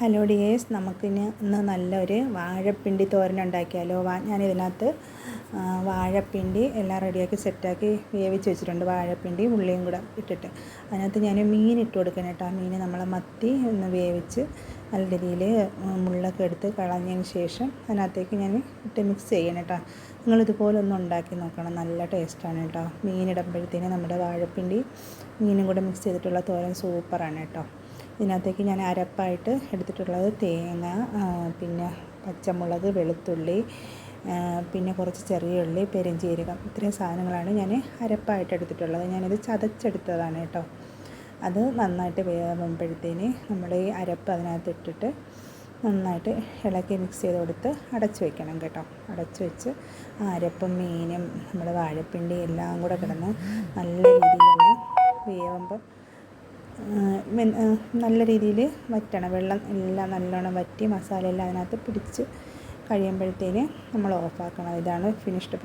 Hello dears നമുക്കിന് ഇന്ന് നല്ലൊരു വാഴപ്പിണ്ടി തോരൻ ഉണ്ടാക്കിയാലോ വാ ഞാനിതിനകത്ത് വാഴപ്പിണ്ടി എല്ലാം റെഡിയാക്കി സെറ്റാക്കി വേവിച്ച് വെച്ചിട്ടുണ്ട്. വാഴപ്പിണ്ടി ഉള്ളിയും കൂടെ ഇട്ടിട്ട്. അതിനകത്ത് ഞാൻ മീൻ ഇട്ട് കൊടുക്കണം കേട്ടോ. മീൻ നമ്മൾ മത്തി ഒന്ന് വേവിച്ച് നല്ല രീതിയിൽ മുള്ളൊക്കെ എടുത്ത് കളഞ്ഞതിന് ശേഷം അതിനകത്തേക്ക് ഞാൻ ഇട്ട് മിക്സ് ചെയ്യണം കേട്ടോ. നിങ്ങളിതുപോലെ ഒന്ന് ഉണ്ടാക്കി നോക്കണം. നല്ല ടേസ്റ്റാണ് കേട്ടോ. മീൻ ഇടുമ്പോഴത്തേന് നമ്മുടെ വാഴപ്പിണ്ടി മീനും കൂടെ മിക്സ് ചെയ്തിട്ടുള്ള തോരൻ സൂപ്പറാണ് കേട്ടോ. ഇതിനകത്തേക്ക് ഞാൻ അരപ്പായിട്ട് എടുത്തിട്ടുള്ളത് തേങ്ങ പിന്നെ പച്ചമുളക് വെളുത്തുള്ളി പിന്നെ കുറച്ച് ചെറിയ ഉള്ളി പെരുംജീരകം ഇത്രയും സാധനങ്ങളാണ് ഞാൻ അരപ്പായിട്ട് എടുത്തിട്ടുള്ളത്. ഞാനിത് ചതച്ചെടുത്തതാണ് കേട്ടോ. അത് നന്നായിട്ട് വേവുമ്പോഴത്തേന് നമ്മൾ ഈ അരപ്പ് അതിനകത്ത് ഇട്ടിട്ട് നന്നായിട്ട് ഇളക്കി മിക്സ് ചെയ്ത് കൊടുത്ത് അടച്ച് വെക്കണം കേട്ടോ. അടച്ച് വെച്ച് ആ അരപ്പും മീനും നമ്മുടെ വാഴപ്പിണ്ടി എല്ലാം കൂടെ കിടന്ന് നല്ല രീതിയിൽ വേവുമ്പം നല്ല രീതിയിൽ വറ്റണം. വെള്ളം എല്ലാം നല്ലോണം വറ്റി മസാല എല്ലാം അതിനകത്ത് പിടിച്ച് കഴിയുമ്പോഴത്തേന് നമ്മൾ ഓഫാക്കണം. ഇതാണ് ഫിനിഷ്ഡ്